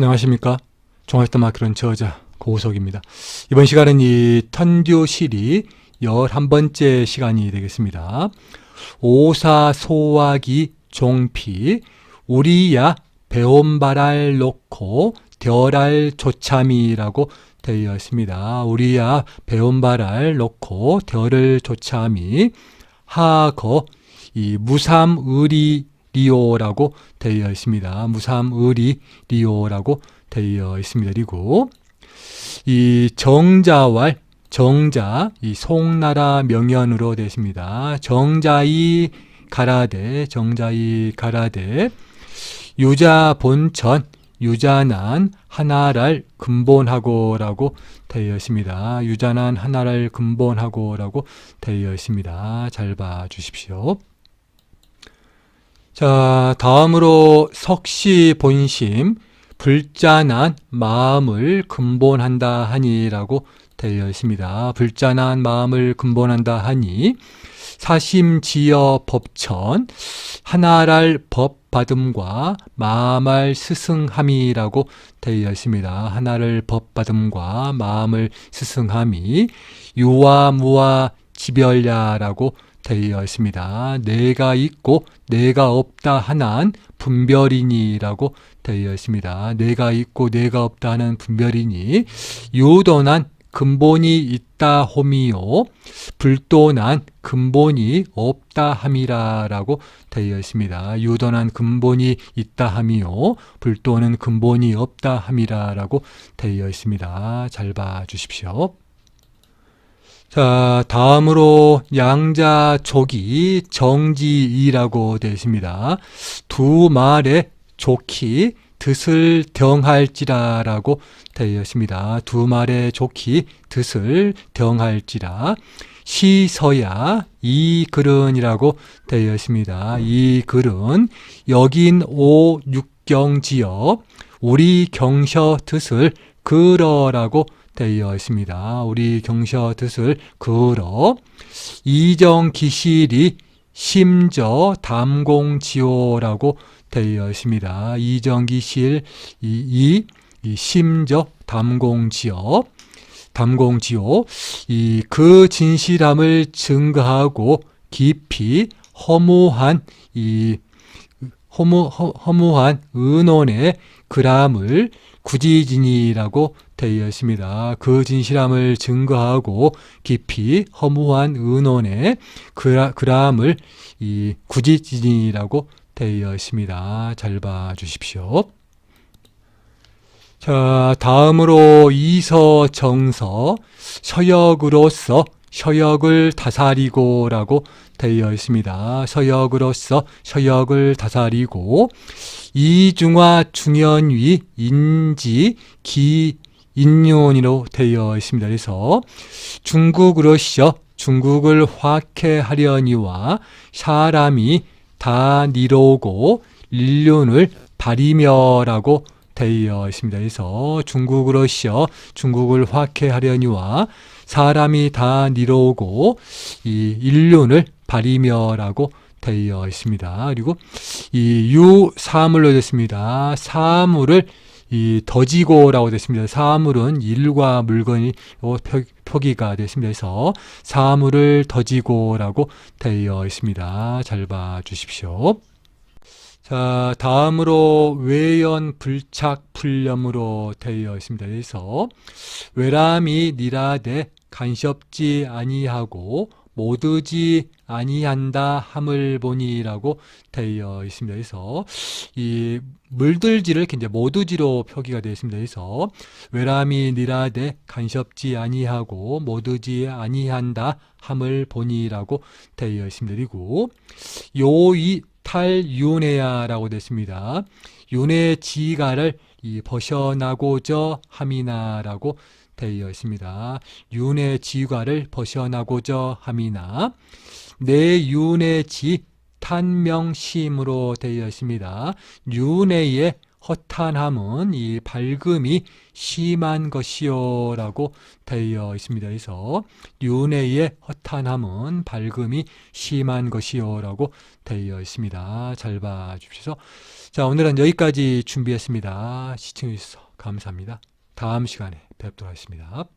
안녕하십니까. 종합다 마크론 저자 고우석입니다. 이번 시간은 이 턴듀 실이 11번째 시간이 되겠습니다. 오사소화기 종피 우리야 배온발알 놓고 덜알 조참이라고 되어 있습니다. 우리야 배온발알 놓고 덜을 조참이 하거 이 무삼의리 리오라고 되어 있습니다. 무삼의리 리오라고 되어 있습니다. 그리고 이 정자왈 정자 이 송나라 명연으로 되어 있습니다. 정자이 가라데 정자이 가라데 유자 본천 유자난 하나를 근본하고라고 되어 있습니다. 유자난 하나를 근본하고라고 되어 있습니다. 잘 봐 주십시오. 자, 다음으로 석시 본심 불짠한 마음을 근본한다 하니라고 되어 있습니다. 불짠한 마음을 근본한다 하니 사심지어 법천 하나랄 법 받음과 마음을 스승함이라고 되어 있습니다. 하나를 법 받음과 마음을 스승함이 유와 무와 지별야라고 되어 있습니다. 내가 있고 내가 없다 하는 분별이니라고 되어 있습니다. 내가 있고 내가 없다 하는 분별이니 유도난 근본이 있다 홈이요 불도난 근본이 없다 함이라라고 되어 있습니다. 유도난 근본이 있다 함이요 불도는 근본이 없다 함이라라고 되어 있습니다. 잘 봐 주십시오. 자, 다음으로 양자족이 정지이라고 되어 있습니다. 두 말에 좋기 뜻을 덩할지라라고 되어 있습니다. 두 말에 좋기 뜻을 덩할지라 시서야 이 글은이라고 되어 있습니다. 이 글은 여긴 오 육경 지역 우리 경셔 뜻을 그러라고 되어 있습니다. 우리 경셔 뜻을 그러 이정 기실이 심저 담공지오라고 되어 있습니다. 이정 기실 이, 이, 이 심저 담공지어 담공지오 이그 진실함을 증거하고 깊이 허무한 이 허무 허, 허무한 은원의 그람을 구지진이라고 되어 있습니다. 그 진실함을 증거하고 깊이 허무한 은원의 그라, 그람을 이 구지진이라고 되어 있습니다. 잘 봐 주십시오. 자, 다음으로 이서 정서 서역으로서 서역을 다사리고라고 되어 있습니다. 서역으로서 서역을 다사리고 이중화 중연위 인지 기 인륜이로 되어 있습니다. 그래서 중국으로서 중국을 화해하려니와 사람이 다 니로고 인륜을 바리며라고 되어 있습니다. 그래서 중국으로서 중국을 화해하려니와 사람이 다 니로고 이 인륜을 바리며라고 되어 있습니다. 그리고 이 유 사물로 됐습니다. 사물을 이 더지고라고 됐습니다. 사물은 일과 물건이 표기가 됐습니다. 그래서 사물을 더지고라고 되어 있습니다. 잘 봐 주십시오. 자, 다음으로 외연 불착 풀념으로 되어 있습니다. 그래서 외람이 니라되 간섭지 아니하고 모드지 아니한다 함을 보니라고 되어 있습니다. 그래서 이 물들지를 이제 모드지로 표기가 되어 있습니다. 그래서 외람이 니라되 간섭지 아니하고 모드지 아니한다 함을 보니라고 되어 있습니다. 그리고 요이 탈윤회야라고 됐습니다. 윤회 지가를 이 벗어나고자 함이나라고 되어 있습니다. 윤회 지가를 벗어나고자 함이나 내 윤회 지 탄명심으로 되어 있습니다. 윤회의 허탄함은 이 밝음이 심한 것이요 라고 되어 있습니다. 그래서 윤회의 허탄함은 밝음이 심한 것이요 라고 되어 있습니다. 잘 봐주십시오. 자, 오늘은 여기까지 준비했습니다. 시청해주셔서 감사합니다. 다음 시간에 뵙도록 하겠습니다.